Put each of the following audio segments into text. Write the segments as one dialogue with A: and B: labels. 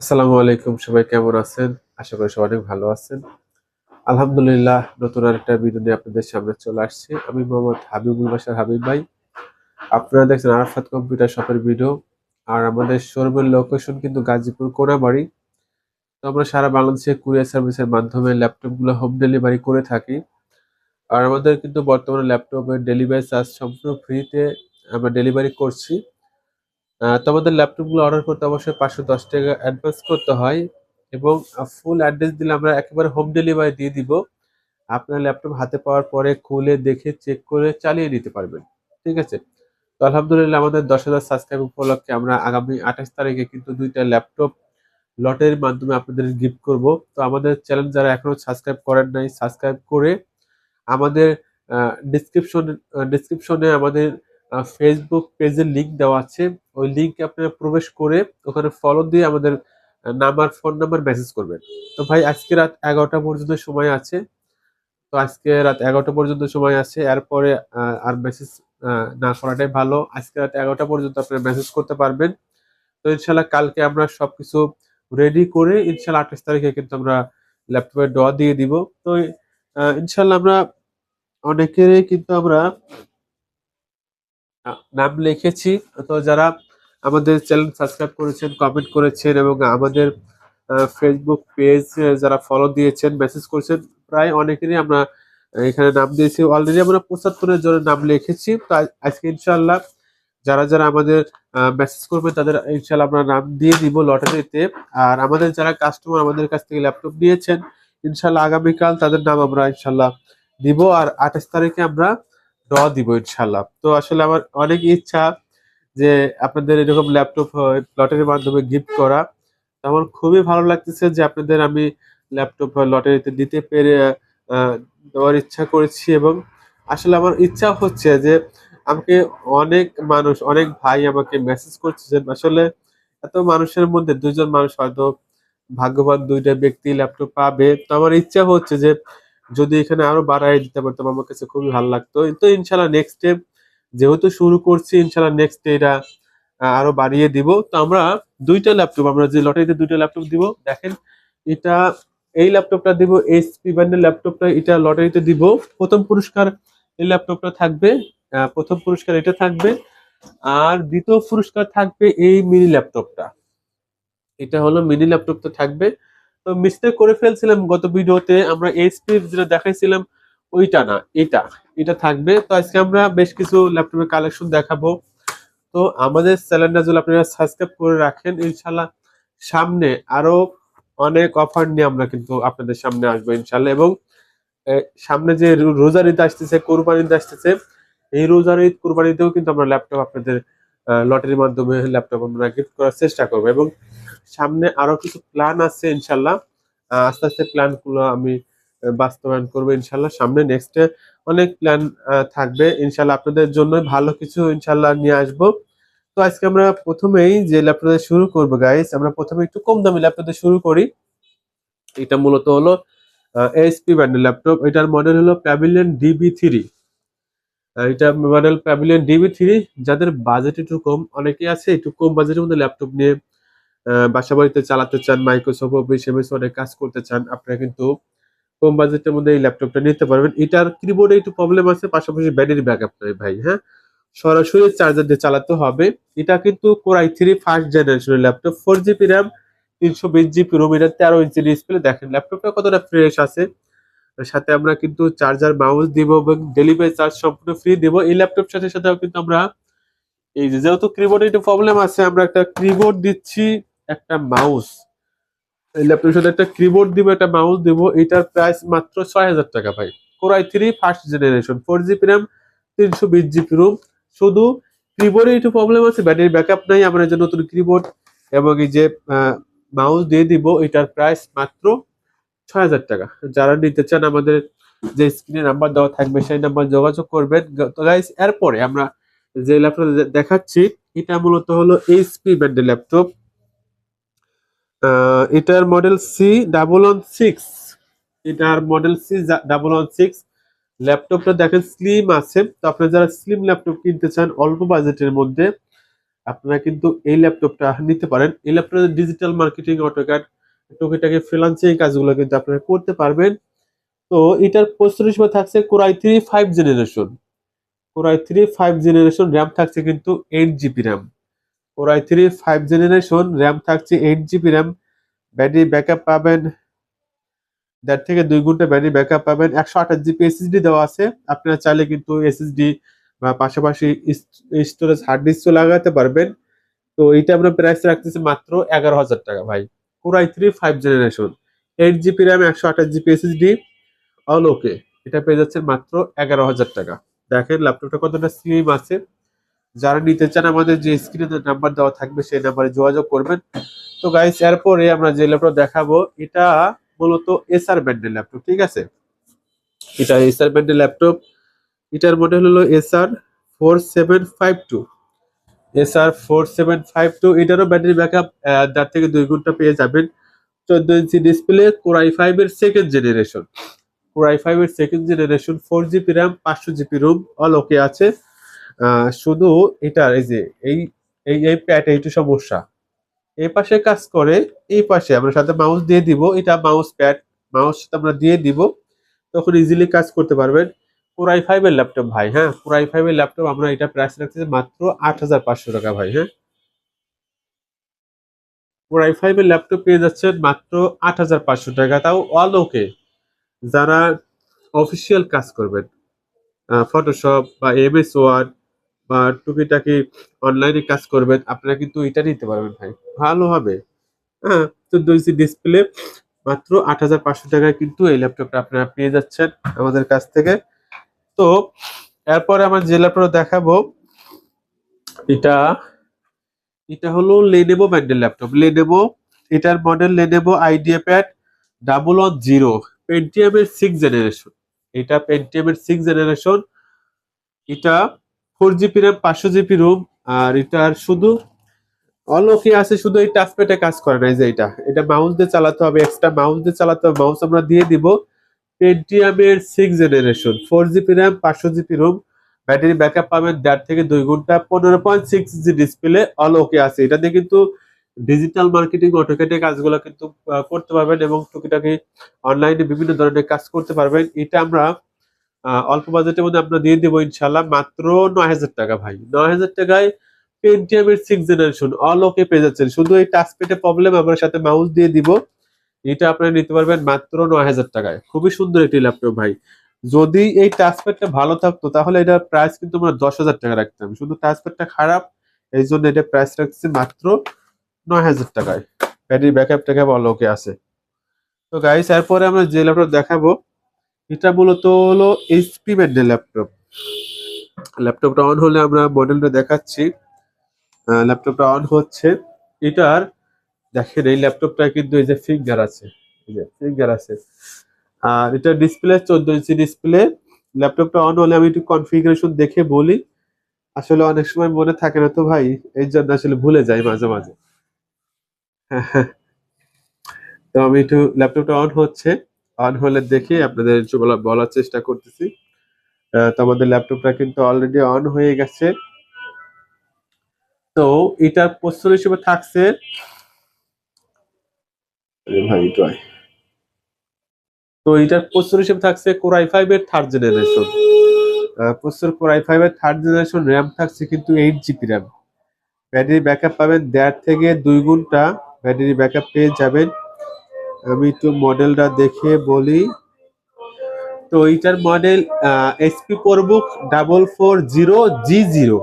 A: আসসালামু আলাইকুম, সবাই কেমন আছেন? আশা করি সবাই অনেক ভালো আছেন। আলহামদুলিল্লাহ, নতুন আরেকটা ভিডিও নিয়ে আপনাদের সামনে চলে আসছি। আমি মোহাম্মদ হাবিবুল বাসার হাবিব ভাই। আপনারা দেখছেন আরাফাত কম্পিউটার শপের ভিডিও আর আমাদের শোরুমের লোকেশন কিন্তু গাজীপুর কোনাবাড়ি। তো আমরা সারা বাংলাদেশে কুরিয়ার সার্ভিসের মাধ্যমে ল্যাপটপগুলো হোম ডেলিভারি করে থাকি। আর আমাদের কিন্তু বর্তমানে ল্যাপটপের ডেলিভারি চার্জ সম্পূর্ণ ফ্রিতে আমরা ডেলিভারি করছি। আহ, তো আমাদের ল্যাপটপগুলো অর্ডার করতে অবশ্যই পাঁচশো দশ টাকা অ্যাডভান্স করতে হয় এবং ফুল অ্যাড্রেস দিলে আমরা একেবারে হোম ডেলিভারি দিয়ে দিব। আপনার ল্যাপটপ হাতে পাওয়ার পরে খুলে দেখে চেক করে চালিয়ে নিতে পারবেন। ঠিক আছে? তো আলহামদুলিল্লাহ আমাদের দশ হাজার সাবস্ক্রাইব উপলক্ষে আমরা আগামী আঠাশ তারিখে কিন্তু দুইটা ল্যাপটপ লটের মাধ্যমে আপনাদের গিফট করব। তো আমাদের চ্যানেল যারা এখনও সাবস্ক্রাইব করেন নাই সাবস্ক্রাইব করে আমাদের ডিসক্রিপশন ডিসক্রিপশনে আমাদের ফেসবুক পেজের লিঙ্ক দেওয়া আছে। ওই লিঙ্কে আপনারা প্রবেশ করে ওখানে ফলো দিয়ে আমাদের নাম্বার ফোন নাম্বার মেসেজ করবেন। তো ভাই, আজকে রাত এগারোটা পর্যন্ত সময় আছে। তো আজকে রাত এগারোটা পর্যন্ত সময় আছে। এরপরে আর মেসেজ না করাটাই ভালো। আজকে রাত এগারোটা পর্যন্ত আপনারা মেসেজ করতে পারবেন। তো ইনশাল্লাহ কালকে আমরা সব কিছু রেডি করে ইনশাল্লাহ আঠাশ তারিখে কিন্তু আমরা ল্যাপটপের ড দিয়ে দিব। তো ইনশাল্লাহ আমরা অনেকেরই কিন্তু আমরা নাম লিখেছি। তো যারা আমাদের চ্যানেল সাবস্ক্রাইব করেছেন কমেন্ট করেছেন এবং আমাদের ফেসবুক পেজ যারা ফলো দিয়েছেন মেসেজ করেছেন, প্রায় অনেকেরই আমরা এখানে নাম দিয়েছি। অলরেডি আমরা পঁচাত্তরের জন্য নাম লিখেছি। তো আজকে ইনশাল্লাহ যারা যারা আমাদের মেসেজ করবে তাদের ইনশাল্লাহ আমরা নাম দিয়ে দিব লটারিতে। আর আমাদের যারা কাস্টমার আমাদের কাছ থেকে ল্যাপটপ নিয়েছেন ইনশাল্লাহ আগামীকাল তাদের নাম আমরা ইনশাল্লাহ দিব। আর আঠাশ তারিখে আমরা ড দিব ইনশাল্লাহ তো আসলে আমার অনেক ইচ্ছা যে আপনাদের এরকম ল্যাপটপ লটারির মাধ্যমে গিফট করা। আমার খুবই ভালো লাগতেছে যে আপনাদের আমি ল্যাপটপ লটারিতে দিতে পেরে দেওয়ার ইচ্ছা করেছি এবং আসলে আমার ইচ্ছা হচ্ছে যে আমাকে অনেক মানুষ, অনেক ভাই আমাকে মেসেজ করছে যে আসলে এত মানুষের মধ্যে দুজন মানুষ হয়তো ভাগ্যবান দুইটা ব্যক্তি ল্যাপটপ পাবে। তো আমার ইচ্ছা হচ্ছে যে যদি এখানে আরও বাড়াই দিতে পারতাম, আমার কাছে খুবই ভালো লাগতো। তো ইনশাল্লাহ নেক্সট ডে যেহেতু শুরু করছি ইনশাল্লাহ নেক্সট এটা আরও বাড়িয়ে দিব। তো আমরা দুইটা ল্যাপটপ আমরা যে লটারিতে দুইটা ল্যাপটপ দিব, দেখেন, এটা, এই ল্যাপটপটা দিব এইচপি ব্র্যান্ডের ল্যাপটপটা এটা লটারিতে দিব। প্রথম পুরস্কার এই ল্যাপটপটা থাকবে প্রথম পুরস্কার এটা থাকবে, আর দ্বিতীয় পুরস্কার থাকবে এই মিনি ল্যাপটপটা এটা হলো মিনি ল্যাপটপটা থাকবে। তো মিস্টেক করে ফেলছিলাম গত ভিডিওতে, আমরা এইচপি যেটা দেখাইছিলাম, ওইটা না, এটা এটা থাকবে। তো আজকে আমরা বেশ কিছু ল্যাপটপের কালেকশন দেখাবো। তো আমাদের চ্যানেলটা যদি আপনারা সাবস্ক্রাইব করে রাখেন ইনশাল্লাহ সামনে আরও অনেক অফার নিয়ে আমরা কিন্তু আপনাদের সামনে আসব ইনশাল্লাহ এবং সামনে যে রোজার ঈদ আসতেছে, কোরবানি ঈদ আসতেছে, এই রোজার ঈদ কোরবানিতেও কিন্তু আমরা ল্যাপটপ আপনাদের লটারির মাধ্যমে ল্যাপটপ আমরা গিফট করার চেষ্টা করব। এবং সামনে আরও কিছু প্ল্যান আছে ইনশাল্লাহ আস্তে আস্তে প্ল্যানগুলো আমি বাস্তবায়ন করব ইনশাল্লাহ সামনে নেক্সট অনেক প্ল্যান থাকবে। ইনশাল্লাহ আপনাদের জন্য ভালো কিছু ইনশাল্লাহ নিয়ে আসব। তো আজকে আমরা প্রথমেই যে ল্যাপটপ শুরু করব গাইস আমরা প্রথমে একটু কম দামি ল্যাপটপ শুরু করি। এটা মূলত হলো এইচপি ব্র্যান্ডের ল্যাপটপ এটার মডেল হলো প্যাভিলিয়ন ডিবি থ্রি এটা মডেল প্যাভিলিয়ন ডিবি থ্রি যাদের বাজেট একটু কম অনেকে আছে একটু কম বাজেটের মধ্যে ল্যাপটপ নিয়ে বাসা বাড়িতে চালাতে চান মাইক্রোসফট অফিস এমএস অনেক কাজ করতে চান, আপনারা কিন্তু কম বাজেটের মধ্যে এই ল্যাপটপটা নিতে পারবেন। এটার কিবোর্ডে একটু প্রবলেম আছে, পাশাপাশি ব্যাটারি ব্যাকআপ নাই ভাই হ্যাঁ? সরাসরি চার্জার দিয়ে চালাতে হবে। এটা কিন্তু কোরাই থ্রি ফার্স্ট জেনারেশনের ল্যাপটপ ফোর জিবি র্যাম তিনশো বিশ জিবি রোম এটা তেরো ইঞ্চি ডিসপ্লে দেখেন ল্যাপটপটা কতটা ফ্রেশ আছে। সাথে আমরা কিন্তু চার্জার মাউস দিব এবং ডেলিভারি চার্জ সম্পূর্ণ ফ্রি দিব। এই ল্যাপটপ সাথে সাথেও কিন্তু আমরা, এই যেহেতু কিবোর্ডে একটু প্রবলেম আছে, আমরা একটা কিবোর্ড দিচ্ছি। একটা মাউস ল্যাপটপের সাথে একটা কিবোর্ড দিব, একটা মাউস দিব, এটার প্রাইস মাত্র ছয় হাজার টাকা ভাই। Core i three first generation four GB RAM তিনশো বিশ জিবি রুম শুধু কিবোর্ডে একটু প্রবলেম আছে ব্যাটারি ব্যাকআপ নাই, আমরা যে নতুন কিবোর্ড এবং এই যে মাউস দিয়ে দিব, এটার প্রাইস মাত্র ছয় হাজার টাকা। যারা নিতে চান আমাদের যে স্ক্রিনে নাম্বার দেওয়া থাকবে, সেই নাম্বার যোগাযোগ করবেন। গাইস এরপরে আমরা যে ল্যাপটপ দেখাচ্ছি, এটা মূলত হলো এইচপি ব্র্যান্ডের ল্যাপটপ এটার model C double one six এটার model C double one six ল্যাপটপটা দেখেন স্লিম আছে। তো আপনারা যারা স্লিম ল্যাপটপ কিনতে চান, অল্প বাজেটের মধ্যে আপনারা কিন্তু এই ল্যাপটপটা নিতে পারেন। এই ল্যাপটপে ডিজিটাল মার্কেটিং অটোক্যাড টুকিটাকি ফ্রিলান্সিং এই কাজগুলো কিন্তু আপনারা করতে পারবেন। তো এটার প্রস্তুত হিসেবে থাকছে core i three five generation core i three five generation RAM থাকছে কিন্তু eight GB RAM core i three five generation RAM থাকছে eight GB RAM battery backup পাবেন। দেড় থেকে দুই ঘণ্টা ব্যাটারি ব্যাকআপ পাবেন। একশো আঠাশ জিবি এসএসডি দেওয়া আছে। আপনারা চাইলে কিন্তু এসএসডি বা পাশাপাশি স্টোরেজ হার্ড ডিস্কও লাগাতে পারবেন। তো এটা আমরা প্রাইস রাখতেছি মাত্র এগারো হাজার টাকা ভাই। Core i three five generation eight GB RAM একশো আঠাশ জিবি এসএসডি অল ওকে এটা পেয়ে যাচ্ছেন মাত্র এগারো হাজার টাকা। দেখেন ল্যাপটপটা কতটা স্লিম আছে। যারা নিতে চান, আমাদের যে স্ক্রিনে নাম্বার দেওয়া থাকবে, সেই নাম্বারে যোগাযোগ করবেন। তো গাইস এরপরে আমরা যে ল্যাপটপ দেখাবো, এটা মূলত এসআর ব্যান্ডের ল্যাপটপ ঠিক আছে? এটা এসআর ব্যান্ডের ল্যাপটপ এটার মডেল হলো SR four seven five two SR four seven five two এটারও ব্যাটারি ব্যাকআপ তার থেকে দুই ঘণ্টা পেয়ে যাবেন। চোদ্দ ইঞ্চি ডিসপ্লে কোরাই ফাইভ এর second generation core i five এর second generation four GB RAM পাঁচশো জিবি রুম অল ওকে আছে। শুধু এটার এই যে, এই এই এই প্যাট এইটু সমস্যা। এই পাশে কাজ করে, এই পাশে আমরা সাথে মাউস দিয়ে দিব, এটা মাউস প্যাড মাউস আমরা দিয়ে দিব, তখন ইজিলি কাজ করতে পারবেন। পুরাই ফাইভের ল্যাপটপ ভাই হ্যাঁ? পুরাই ফাইভের ল্যাপটপ আমরা এটা প্রাইস রাখতেছি মাত্র আট হাজার পাঁচশো টাকা ভাই হ্যাঁ? কোরাই ফাইভের ল্যাপটপ পেয়ে যাচ্ছেন মাত্র আট হাজার পাঁচশো টাকা। তাও অল ওকে যারা অফিসিয়াল কাজ করবেন ফটোশপ বা এম এস ওয়ার্ড বা টুকিটাকি অনলাইনে কাজ করবেন, আপনারা কিন্তু এটা নিতে পারবেন ভাই। ভালো হবে। হ্যাঁ চোদ্দ ইঞ্চি ডিসপ্লে মাত্র আট হাজার পাঁচশো টাকায় কিন্তু এই ল্যাপটপটা আপনারা পেয়ে যাচ্ছেন আমাদের কাছ থেকে। তো এরপরে আমার যে ল্যাপটপ দেখাবো, এটা এটা হলো লেনেভো ব্র্যান্ডের ল্যাপটপ লেনেভো এটার model Lenovo IdeaPad double one zero পেন্টিয়ামের six generation এটা পেন্টিয়ামের সিক্স জেনারেশন এটা ফোর জিবি র্যাম, পাঁচশো জিবি রুম, আর এটার শুধু অল ওকে আছে, শুধু এই টাচপ্যাডে কাজ করে না যে এটা এটা মাউস দিয়ে চালাতে হবে এক্সট্রা মাউস দিয়ে চালাতে হবে। মাউস আমরা দিয়ে দিব পেন্টিয়ামের six generation four GB RAM, পাঁচশো জিবি রুম। ব্যাটারি ব্যাকআপ পাবেন দেড় থেকে দুই ঘণ্টা, পনেরো পয়েন্ট সিক্স জি ডিসপ্লে অল ওকে আছে এটাতে কিন্তু ডিজিটাল মার্কেটিং অটোকেটে কাজগুলো কিন্তু করতে পারবেন এবং টুকিটাকি অনলাইনে বিভিন্ন ধরনের কাজ করতে পারবেন। এটা আমরা অল্প বাজেটের মধ্যে আমরা দিয়ে দেবো ইনশাল্লাহ মাত্র নয় হাজার টাকা ভাই। নয় হাজার টাকায় পেন্টিয়ামের সিক্স জেনারেশন অল ওকে পেয়ে যাচ্ছেন। শুধু এই টাচপেটে প্রবলেম আমরা সাথে মাউস দিয়ে দিব। এটা আপনারা নিতে পারবেন মাত্র নয় হাজার টাকায়। খুবই সুন্দর একটি ল্যাপটপ ভাই। যদি এই টাচপ্যাডটা ভালো থাকতো, তাহলে এটার প্রাইস কিন্তু আমরা দশ হাজার টাকা রাখতাম। শুধু টাচপ্যাডটা খারাপ, এই জন্য এটা প্রাইস রাখছি মাত্র নয় হাজার টাকায়। ব্যাটারি ব্যাকআপ ট্যাকআপ অল ওকে আছে। তো গাইস এরপরে আমরা যে ল্যাপটপ দেখাবো এটা মূলত হলো এইচপি ব্র্যান্ডের ল্যাপটপ। ল্যাপটপটা অন হলে আমরা মডেলটা দেখাচ্ছি। ল্যাপটপটা অন হচ্ছে। এটার, দেখেন, এই ল্যাপটপটা কিন্তু এই যে ফিঙ্গার আছে। এই যে ফিঙ্গার আছে। আর এটা ডিসপ্লে চোদ্দ ইঞ্চি ডিসপ্লে ল্যাপটপটা অন হলে আমি একটু কনফিগারেশন দেখে বলি। আসলে অনেক সময় মনে থাকে না তো ভাই এই জন্য আসলে ভুলে যাই মাঝে মাঝে। তো আমি একটু ল্যাপটপটা অন হচ্ছে। অন হলে দেখি আপনাদের বলার চেষ্টা করতেছি। তো আমাদের ল্যাপটপটা কিন্তু অলরেডি অন হয়ে গেছে। তো এটার প্রস্তুত হিসেবে থাকছে। ভাই তো এটার প্রস্তুত হিসেবে থাকছে কোরাই ফাইভ এর থার্ড জেনারেশন প্রস্তুর কোরাই ফাইভ এর থার্ড জেনারেশন র্যাম থাকছে কিন্তু eight GB RAM battery backup পাবেন দেড় থেকে দুই ঘণ্টা। ব্যাটারি ব্যাকআপ পেয়ে যাবেন আমি একটু মডেলটা দেখে বলি। তো এইটার model SP ProBook double four zero G zero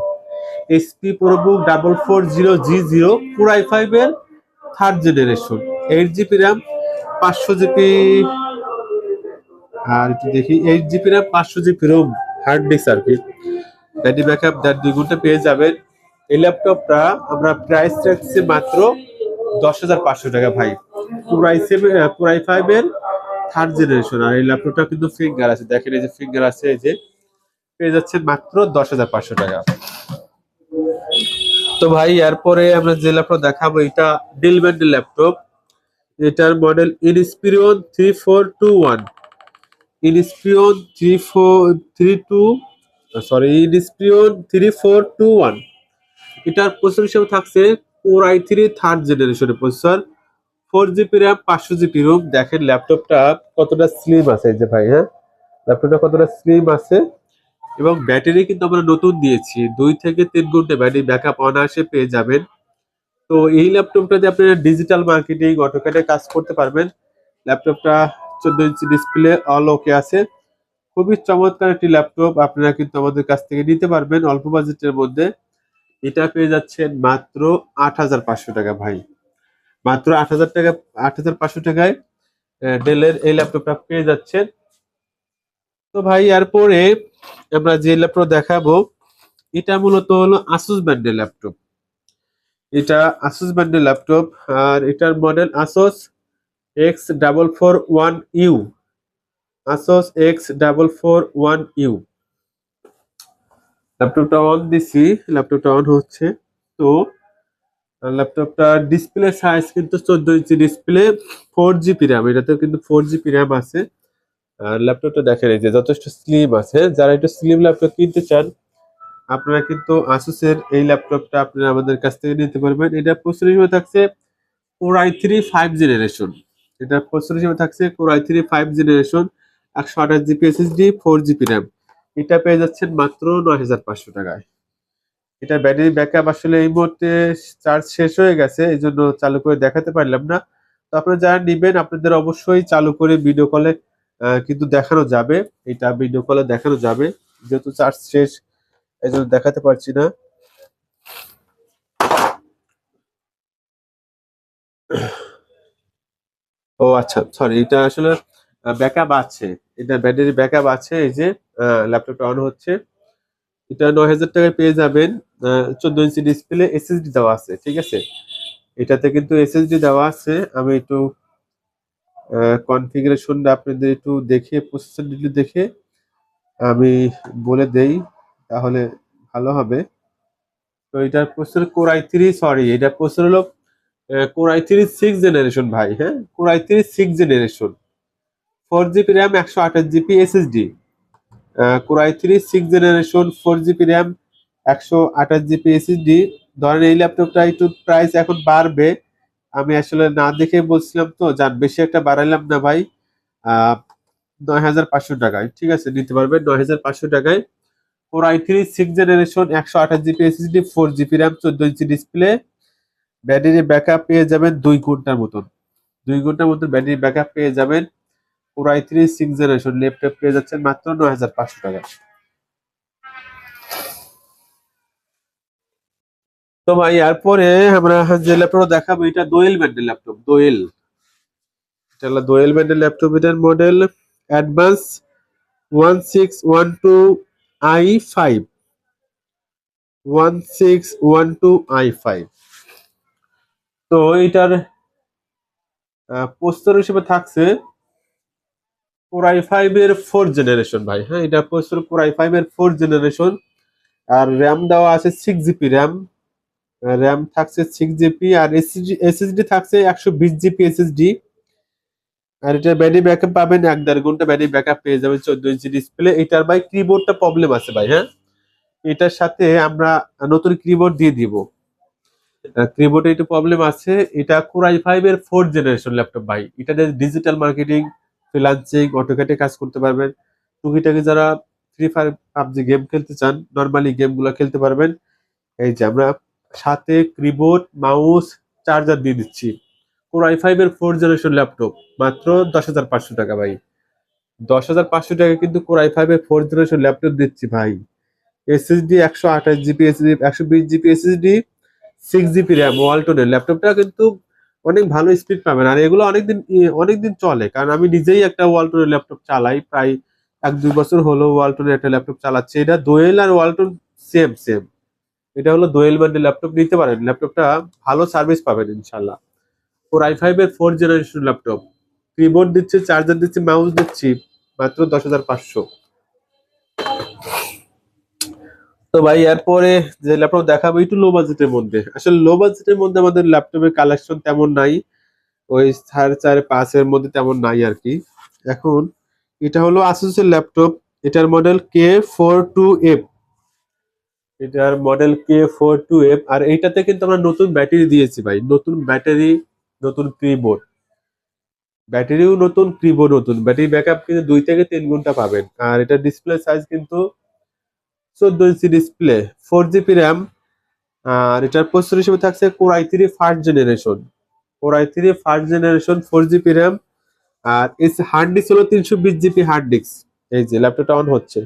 A: SP ProBook double four zero G zero core i five এর third generation eight GB RAM পাঁচশো জিবি আর একটু দেখি এইট জিবি র্যাম পাঁচশো জিবি রোম হার্ড ডিস্ক আর কি battery back up দেড় দুই ঘণ্টা পেয়ে যাবেন। এই ল্যাপটপটা আমরা প্রাইস রাখছি মাত্র দশ হাজার পাঁচশো টাকা ভাই। পুরাই ফাইভ এর থার্ড জেনারেশন আর এই ল্যাপটপটা কিন্তু ফিঙ্গার আছে। দেখেন এই যে ফিঙ্গার আছে, এই যে পেয়ে যাচ্ছেন মাত্র দশ হাজার পাঁচশো টাকা। তো ভাই, এরপরে আমরা যে ল্যাপটপ দেখাবো, এটা ডেল ল্যাপটপ এটার model Inspiron three four two one Inspiron three four three two sorry Inspiron three four two one এটার প্রসেসর হিসেবে থাকছে কোর আই থ্রি থার্ড জেনারেশনের প্রসেসর ফোর জিবি র্যাম পাঁচশো জিবি রুম দেখেন ল্যাপটপটা কতটা স্লিম আছে যে ভাই হ্যাঁ? ল্যাপটপটা কতটা স্লিম আছে। এবং ব্যাটারি কিন্তু আমরা নতুন দিয়েছি, দুই থেকে তিন ঘণ্টা ব্যাটারি ব্যাক আপ অনায়াসে পেয়ে যাবেন। তো এই ল্যাপটপটা দিয়ে আপনারা ডিজিটাল মার্কেটিং অটোক্যাডে কাজ করতে পারবেন। ল্যাপটপটা চোদ্দ ইঞ্চি ডিসপ্লে অল ওকে আছে। খুবই চমৎকার একটি ল্যাপটপ, আপনারা কিন্তু আমাদের কাছ থেকে নিতে পারবেন অল্প বাজেটের মধ্যে। এটা পেয়ে যাচ্ছেন মাত্র আট হাজার পাঁচশো টাকা ভাই। মাত্র আট হাজার টাকা, আট হাজার পাঁচশো টাকায় ডেলের এই ল্যাপটপটা পেয়ে যাচ্ছেন। তো ভাই এরপরে আমরা যে ল্যাপটপ দেখাবো, এটা মূলত হলো আসুস ব্র্যান্ডের ল্যাপটপ এটা আসুস ব্র্যান্ডের ল্যাপটপ আর এটার model Asus X double four one U Asus X double four one U ল্যাপটপটা অন দিছি ল্যাপটপটা অন হচ্ছে। তো ল্যাপটপটা ডিসপ্লে সাইজ কিন্তু চোদ্দ inch display four GB RAM এটাতে কিন্তু ফোর জিবি র্যাম আছে। আর ল্যাপটপটা দেখেন এই যে যথেষ্ট স্লিম আছে। যারা একটু স্লিম ল্যাপটপ কিনতে চান, আপনারা কিন্তু আসুসের এই ল্যাপটপটা আপনারা আমাদের কাছ থেকে নিতে পারবেন। এটা প্রসেসর হিসেবে থাকছে core I three five generation এটা প্রসেসর হিসেবে থাকছে core I three five generation একশো আঠাশ GB SSD four GB RAM এটা পেয়ে যাচ্ছেন মাত্র নয় হাজার পাঁচশো টাকায়। এটা ব্যাটারি ব্যাকআপ আসলে এই মুহূর্তে চার্জ শেষ হয়ে গেছে, এই জন্য চালু করে দেখাতে পারলাম না। তো আপনারা যারা নিবেন, আপনাদের অবশ্যই চালু করে ভিডিও কলে কিন্তু দেখানো যাবে। এটা ভিডিও কলে দেখানো যাবে। যেহেতু চার্জ শেষ, এই জন্য দেখাতে পারছি না। ও আচ্ছা সরি এটা আসলে ব্যাকআপ আছে। এটা ব্যাটারি ব্যাকআপ আছে, এই যে ল্যাপটপটা অন হচ্ছে। এটা নয় হাজার টাকায় পেয়ে যাবেন চোদ্দ ইঞ্চি ডিসপ্লে এসএসডি দেওয়া আছে, ঠিক আছে? এটাতে কিন্তু এসএসডি দেওয়া আছে। আমি একটু কনফিগারেশনটা আপনাদের একটু দেখে প্রসেসর ডিটেল দেখে আমি বলে দেই, তাহলে ভালো হবে। তো এটার processor core I three sorry এটা প্রসেসর হলো core I three six generation ভাই হ্যাঁ? Core I three six generation four GB RAM একশো আঠাশ GB SSD core I three six generation four GB RAM একশো আঠাশ জিবি এসএসডি ধরেন এই ল্যাপটপটা একটু প্রাইস এখন বাড়বে। আমি আসলে না দেখে বলছিলাম তো, যান, বেশি একটা বাড়াইলাম না ভাই। নয় হাজার পাঁচশো টাকায়, ঠিক আছে, নিতে পারবেন নয় হাজার পাঁচশো টাকায়। Four I three six generation একশো আঠাশ GB SSD four GB RAM চোদ্দ ইঞ্চি ডিসপ্লে ব্যাটারি ব্যাকআপ পেয়ে যাবেন দুই ঘণ্টার মতন। দুই ঘণ্টার মতন ব্যাটারি ব্যাকআপ পেয়ে যাবেন। ফোর আই জেনারেশন ল্যাপটপ পেয়ে যাচ্ছেন মাত্র নয় পাঁচশো টাকা। তো ভাই, এরপরে আমরা যে ল্যাপটপ দেখাবো, এটা দোয়েল ব্যান্ডের ল্যাপটপ, দোয়েল। এটা হলো দোয়েল ব্যান্ডের ল্যাপটপ, এটার model advance one six one two I five one six one two I five তো এটার পোস্টার হিসেবে থাকছে কোর আই ফাইভ এর ফোর জেনারেশন ভাই। হ্যাঁ এটা প্রসেসর কোর আই ফাইভ এর ফোর জেনারেশন আর র্যাম দেওয়া আছে সিক্স জিবি র্যাম র্যাম থাকছে সিক্স জিবি আর এসএসডি থাকছে একশো বিশ জিবি এসএসডি আর এটা ব্যাটারি ব্যাকআপ পাবেন, এক দেড় ঘণ্টা ব্যাটারি ব্যাকআপ পেয়ে যাবেন চোদ্দ ইঞ্চি ডিসপ্লে এটার, ভাই কিবোর্ডটা প্রবলেম আছে, ভাই হ্যাঁ? এটার সাথে আমরা নতুন কিবোর্ড দিয়ে দিব। কিবোর্ডে একটু প্রবলেম আছে। এটা কোর আই ফাইভ এর ফোর্থ জেনারেশন ল্যাপটপ ভাই। এটা ডিজিটাল মার্কেটিং ফ্রিলান্সিং অটোকেটে কাজ করতে পারবেন। টুকিটাকি যারা ফ্রি ফায়ার পাবজি গেম খেলতে চান নর্মালি গেমগুলো খেলতে পারবেন। এই যে আমরা সাথে কিবোর্ড মাউস চার্জার দিয়ে দিচ্ছি। কোর আই ফাইভ এর ফোর জেনারেশন ল্যাপটপ মাত্র দশ হাজার পাঁচশো টাকা ভাই। দশ হাজার পাঁচশো টাকা কিন্তু কোর আই ফাইভ এর ফোর জেনারেশন ল্যাপটপ দিচ্ছি ভাই। এসএসডি একশো আঠাশ জিবি এসএসডি একশো বিশ GB SSD six GB RAM ওয়ালটনের ল্যাপটপটা কিন্তু অনেক ভালো স্পিড পাবেন। আর এগুলো অনেকদিন অনেকদিন চলে। কারণ আমি নিজেই একটা ওয়ালটনের ল্যাপটপ চালাই। প্রায় এক দুই বছর হলো ওয়ালটনের একটা ল্যাপটপ চালাচ্ছি। এটা দোয়েল আর ওয়ালটন সেম সেম এটা হলো দোয়েল ব্যান্ডের ল্যাপটপ নিতে পারেন। ল্যাপটপটা ভালো সার্ভিস পাবেন ইনশাল্লাহ ফোর আই ফাইভ এর ফোর জেনারেশন ল্যাপটপ কিবোর্ড দিচ্ছে চার্জার দিচ্ছে মাউস দিচ্ছি, মাত্র দশ হাজার পাঁচশো। তো ভাই, এরপরে যে ল্যাপটপ দেখাবো, একটু লো বাজেটের মধ্যে। আসলে লো বাজেটের মধ্যে আমাদের ল্যাপটপের কালেকশন তেমন নাই। ওই সাড়ে চার পাঁচের মধ্যে তেমন নাই আর কি এখন এটা হলো আসুসের ল্যাপটপ এটার model K four two F এটার model K four two F আর এইটাতে কিন্তু আমরা নতুন ব্যাটারি দিয়েছি ভাই। নতুন ব্যাটারি নতুন কিবোর্ড ব্যাটারিও নতুন কিবোর্ড নতুন। ব্যাটারি ব্যাকআপ কিন্তু দুই থেকে তিন ঘণ্টা পাবেন। আর এটা ডিসপ্লে সাইজ কিন্তু চোদ্দ ইঞ্চি ডিসপ্লে ফোর জিবি র্যাম আর এটার প্রসেসর হিসেবে থাকছে core I three first generation core I three first generation four GB RAM আর এস হার্ড ডিস্ক হলো তিনশো বিশ জিবি হার্ড ডিস্ক এই যে ল্যাপটপটা অন হচ্ছে।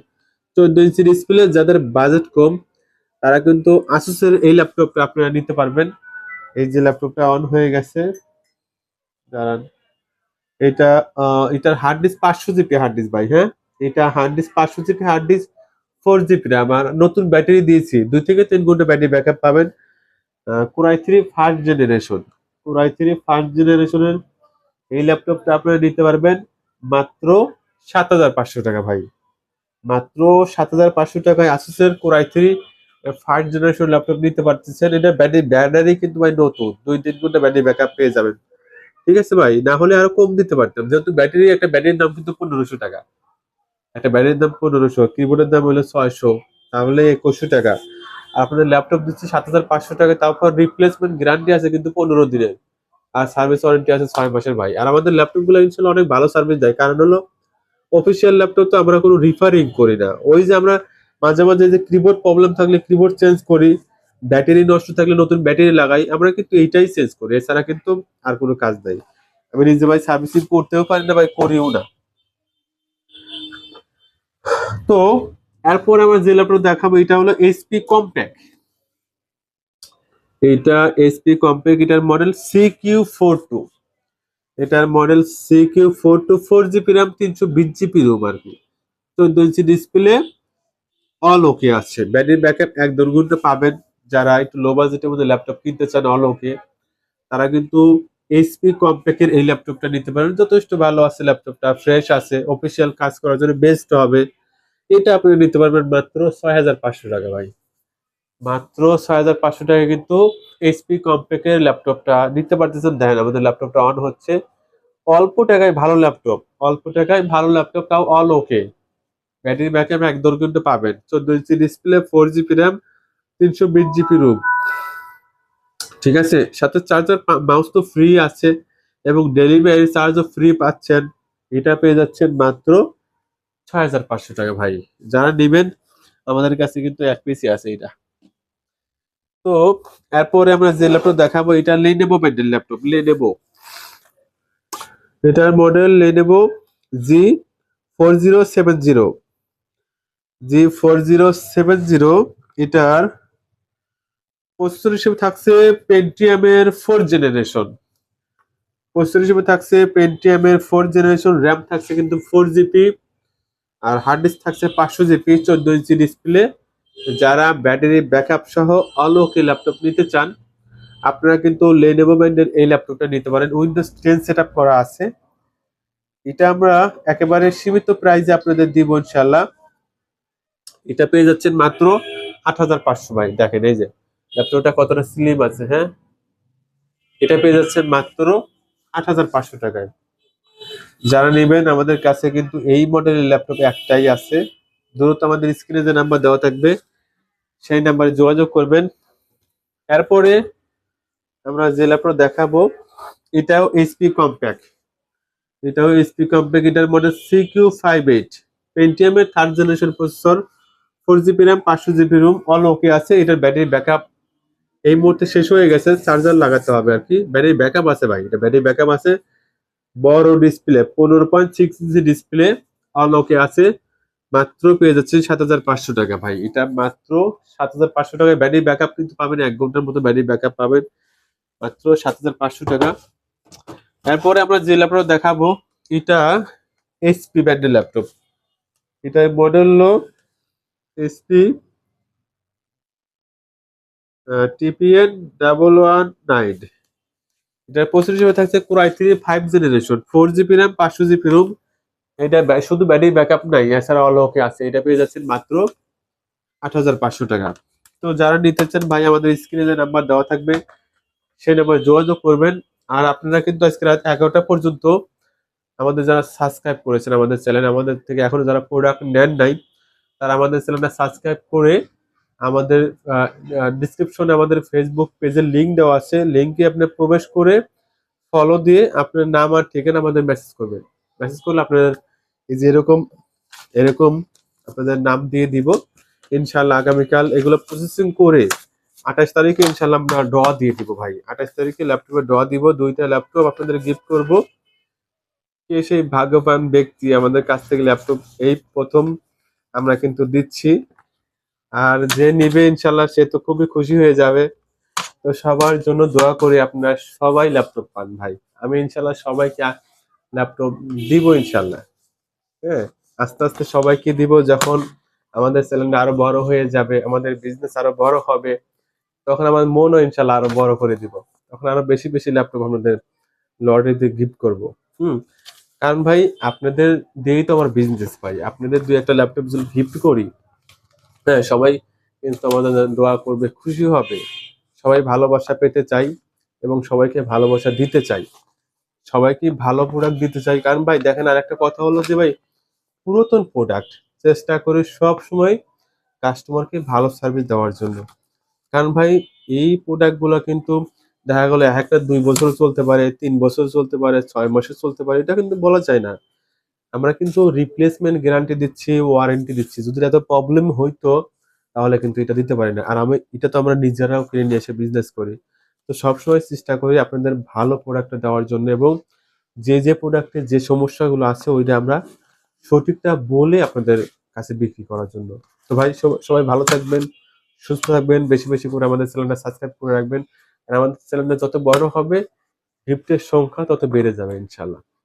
A: চোদ্দ ইঞ্চি ডিসপ্লে যাদের বাজেট কম, তারা কিন্তু আসুসের এই ল্যাপটপটা আপনারা নিতে পারবেন। এই যে ল্যাপটপটা অন হয়ে গেছে। দাঁড়ান। এটা এটার হার্ড ডিস্ক পাঁচশো জিবি হার্ড ডিস্ক ভাই হ্যাঁ? এটা হার্ড ডিস্ক পাঁচশো GB hard disk four GB RAM আর নতুন ব্যাটারি দিয়েছি। দুই থেকে তিন ঘণ্টা ব্যাটারি ব্যাকআপ পাবেন। Core i three first generation core i three first জেনারেশনের এই ল্যাপটপটা আপনারা নিতে পারবেন মাত্র সাত হাজার পাঁচশো টাকা ভাই। মাত্র সাত হাজার পাঁচশো টাকায় আসুসের core i three first generation laptop নিতে পারতেছেন। এটা ব্যাটারি ব্যাটারি কিন্তু ভাই নতুন। দুই তিন ঘণ্টা ব্যাটারি ব্যাকআপ পেয়ে যাবেন। ঠিক আছে ভাই? না হলে আরও কম দিতে পারতাম। যেহেতু ব্যাটারি, একটা ব্যাটারির দাম কিন্তু পনেরোশো টাকা। একটা ব্যাটারির দাম পনেরোশো কিবোর্ডের দাম হলো ছয়শো, তাহলে একুশশো টাকা। আপনাদের ল্যাপটপ দিচ্ছে সাত হাজার পাঁচশো টাকা, তারপর রিপ্লেসমেন্ট গ্যারান্টি আছে কিন্তু পনেরো দিনের। আর সার্ভিস ওয়ারেন্টি আছে ছয় মাসের ভাই। আর আমাদের ল্যাপটপগুলো ইনশাল্লাহ অনেক ভালো সার্ভিস দেয়। কারণ হলো অফিসিয়াল ল্যাপটপ তো আমরা কোনো রিফারিং করি না। ওই যে আমরা মাঝে মাঝে যে কিবোর্ড প্রবলেম থাকলে কিবোর্ড চেঞ্জ করি, ব্যাটারি নষ্ট থাকলে নতুন ব্যাটারি লাগাই, আমরা কিন্তু এইটাই চেঞ্জ করি। এছাড়া কিন্তু আর কোনো কাজ নাই। আমি নিজে ভাই সার্ভিসিং করতেও পারি না ভাই, করিও না। তো এরপর আমরা যে ল্যাপটপ দেখাবো, এটা হলো এইচপি কম্প্যাক্ট এটা এইচপি কম্প্যাক্ট এটার model C Q four two এটার model C Q four two four GB RAM তিনশো বিশ জিবি রুম আর কি। চোদ্দ ইঞ্চি ডিসপ্লে অল ওকে আছে। ব্যাটারি ব্যাকআপ এক ঘণ্টা পাবেন। যারা একটু লো বাজেটের মধ্যে ল্যাপটপ কিনতে চান অল ওকে তারা কিন্তু এইচপি কম্প্যাক্টের এই ল্যাপটপটা নিতে পারেন। যথেষ্ট ভালো আছে ল্যাপটপটা ফ্রেশ আছে। অফিসিয়াল কাজ করার জন্য বেস্ট হবে। এটা আপনি নিতে পারবেন মাত্র ছয় হাজার পাঁচশো টাকা ভাই। মাত্র ছয় হাজার পাঁচশো টাকা কিন্তু এইচপি কম্প্যাক্টের ল্যাপটপটা নিতে পারতেছেন, দেখেন আমাদের ল্যাপটপটা অন হচ্ছে। অল্প টাকায় ভালো ল্যাপটপ, অল্প টাকায় ভালো ল্যাপটপ, তাও অল ওকে ব্যাটারি ব্যাকআপ এক দেড় ঘণ্টা পাবেন। চোদ্দ ইঞ্চি ডিসপ্লে ফোর জিবি র্যাম তিনশো বিশ জিবি রুম ঠিক আছে? সাথে চার্জার মাউস তো ফ্রি আছে এবং ডেলিভারি চার্জও ফ্রি পাচ্ছেন। এটা পেয়ে যাচ্ছেন মাত্র ছয় হাজার পাঁচশো টাকা ভাই। যারা নেবেন, আমাদের কাছে কিন্তু এক পিসি আছে এটা। তো, এরপরে আমরা যে ল্যাপটপ দেখাবো, এটা লেনেভো ব্র্যান্ডের ল্যাপটপ লেনেভো এটার model Lenovo G four zero seven zero G four zero seven zero এটার প্রসেসর হিসেবে থাকছে পেন্টিয়ামের ফোর জেনারেশন প্রসেসর হিসেবে থাকছে পেন্টিয়ামের ফোর জেনারেশন র্যাম থাকছে কিন্তু ফোর জিবি আর হার্ড ডিস্ক থাকছে পাঁচশো জিবি চোদ্দ ইঞ্চি ডিসপ্লে যারা ব্যাটারি ব্যাকআপ সহ অলোকে ল্যাপটপ নিতে চান, আপনারা কিন্তু লেনেভো ব্র্যান্ডের এই ল্যাপটপটা নিতে পারেন। উইন্ডোজ টেন সেট করা আছে। এটা আমরা একেবারে সীমিত প্রাইসে আপনাদের দিব ইনশাল্লাহ এটা পেয়ে যাচ্ছেন মাত্র আট হাজার পাঁচশো ভাই। দেখেন এই যে ল্যাপটপটা কতটা স্লিম আছে হ্যাঁ? এটা পেয়ে যাচ্ছেন মাত্র আট হাজার পাঁচশো টাকায়। যারা নেবেন, আমাদের কাছে কিন্তু এই মডেলের ল্যাপটপ একটাই আছে। দ্রুত আমাদের স্ক্রিনে যে নাম্বার দেওয়া থাকবে, সেই নাম্বারে যোগাযোগ করবেন। এরপরে আমরা যে ল্যাপটপ দেখাবো, এটাও এইচপি কম্প্যাক্ট এটাও এইচপি কম্প্যাক্ট এটার model C Q five eight পেন্টিয়ামের third generation processor four GB RAM পাঁচশো জিবি রুম অল ওকে আছে। এটার ব্যাটারি ব্যাকআপ এই মুহূর্তে শেষ হয়ে গেছে চার্জার লাগাতে হবে আর কি। ব্যাটারি ব্যাকআপ আছে ভাই, এটা ব্যাটারি ব্যাকআপ আছে। বড় ডিসপ্লে পনেরো পয়েন্ট সিক্স ইঞ্চি ডিসপ্লে অল ওকে আছে। মাত্র পেয়ে যাচ্ছে সাত হাজার পাঁচশো টাকা ভাই। এটা মাত্র সাত হাজার পাঁচশো টাকায় ব্যাটারি ব্যাকআপ কিন্তু পাবেন, এক ঘণ্টার মতো ব্যাটারি ব্যাকআপ পাবেন। মাত্র সাত হাজার পাঁচশো টাকা। এরপরে আমরা যে ল্যাপটপ দেখাবো, এটা এইচপি ব্র্যান্ডের ল্যাপটপ এটা মডেল হলো HP TPN double one nine এটার প্রসেসর হিসেবে থাকছে core I three five generation four GB RAM পাঁচশো জিবি রুম এটা শুধু ব্যাটারি ব্যাকআপ নাই, এছাড়া অল ওকে আছে। এটা পেয়ে যাচ্ছেন মাত্র আট হাজার পাঁচশো টাকা। তো যারা নিতে চান, ভাই, আমাদের স্ক্রিনে যে নাম্বার দেওয়া থাকবে, সেই নাম্বারে যোগাযোগ করবেন। আর আপনারা কিন্তু আজকে রাত এগারোটা পর্যন্ত আমাদের যারা সাবস্ক্রাইব করেছেন আমাদের চ্যানেল আমাদের থেকে এখনও যারা প্রোডাক্ট নেন নাই, তারা আমাদের চ্যানেলটা সাবস্ক্রাইব করে আমাদের ডিসক্রিপশনে আমাদের ফেসবুক পেজের লিঙ্ক দেওয়া আছে। লিংকে আপনি প্রবেশ করে ফলো দিয়ে আপনার নাম আর ঠিকানা আমাদের মেসেজ করবেন। মেসেজ করলে আপনার এই যে এরকম এরকম আপনাদের নাম দিয়ে দিব। ইনশাল্লাহ আগামীকাল এগুলো প্রসেসিং করে আঠাশ তারিখে ইনশাল্লাহ আমরা ড দিয়ে দিব ভাই। আঠাশ তারিখে ল্যাপটপে ড দিব, দুইটা ল্যাপটপ আপনাদের গিফট করব। কে সেই ভাগ্যবান ব্যক্তি আমাদের কাছ থেকে ল্যাপটপ এই প্রথম আমরা কিন্তু দিচ্ছি। আর যে নিবে ইনশাল্লাহ, সে তো খুবই খুশি হয়ে যাবে। তো সবার জন্য দোয়া করি আপনারা সবাই ল্যাপটপ পান ভাই। আমি ইনশাল্লাহ সবাইকে ল্যাপটপ দিব ইনশাল্লাহ। হ্যাঁ আস্তে আস্তে সবাইকে দিব যখন আমাদের চ্যানেলটা আরও বড় হয়ে যাবে, আমাদের বিজনেস আরও বড় হবে, তখন আমার মনও ইনশাল্লাহ আরও বড় করে দিব। তখন আরও বেশি বেশি ল্যাপটপ আপনাদের লটারিতে গিফট করব। হুম, কারণ ভাই, আপনাদের দিয়েই তো আমার বিজনেস ভাই। আপনাদের দুই একটা ল্যাপটপ যদি গিফট করি হ্যাঁ সবাই কিন্তু আমাদের দোয়া করবে, খুশি হবে। সবাই ভালোবাসা পেতে চাই এবং সবাইকে ভালোবাসা দিতে চাই। সবাইকে ভালো প্রোডাক্ট দিতে চাই। কারণ ভাই, দেখেন আর একটা কথা হলো যে ভাই, পুরাতন প্রোডাক্ট চেষ্টা করি সব সময় কাস্টমারকে ভালো সার্ভিস দেওয়ার জন্য। কারণ ভাই, এই প্রোডাক্টগুলো কিন্তু দেখা গেলো এক একটা দুই বছর চলতে পারে, তিন বছর চলতে পারে, ছয় মাসে চলতে পারে, এটা কিন্তু বলা যায় না। আমরা কিন্তু রিপ্লেসমেন্ট গ্যারান্টি দিচ্ছি ওয়ারেন্টি দিচ্ছি। যদি এত প্রবলেম হইতো, তাহলে কিন্তু এটা দিতে পারি না। আর আমি, এটা তো আমরা নিজেরাও কিনে নিয়ে এসে বিজনেস করি। তো সবসময় চেষ্টা করি আপনাদের ভালো প্রোডাক্ট দেওয়ার জন্য এবং যে যে প্রোডাক্টে যে সমস্যাগুলো আছে, ওইটা আমরা সঠিকটা বলে আপনাদের কাছে বিক্রি করার জন্য। তো ভাই, সব- সবাই ভালো থাকবেন, সুস্থ থাকবেন, বেশি বেশি করে আমাদের চ্যানেলটা সাবস্ক্রাইব করে রাখবেন। আর আমাদের চ্যানেলটা যত বড় হবে গিফটের সংখ্যা তত বেড়ে যাবে ইনশাল্লাহ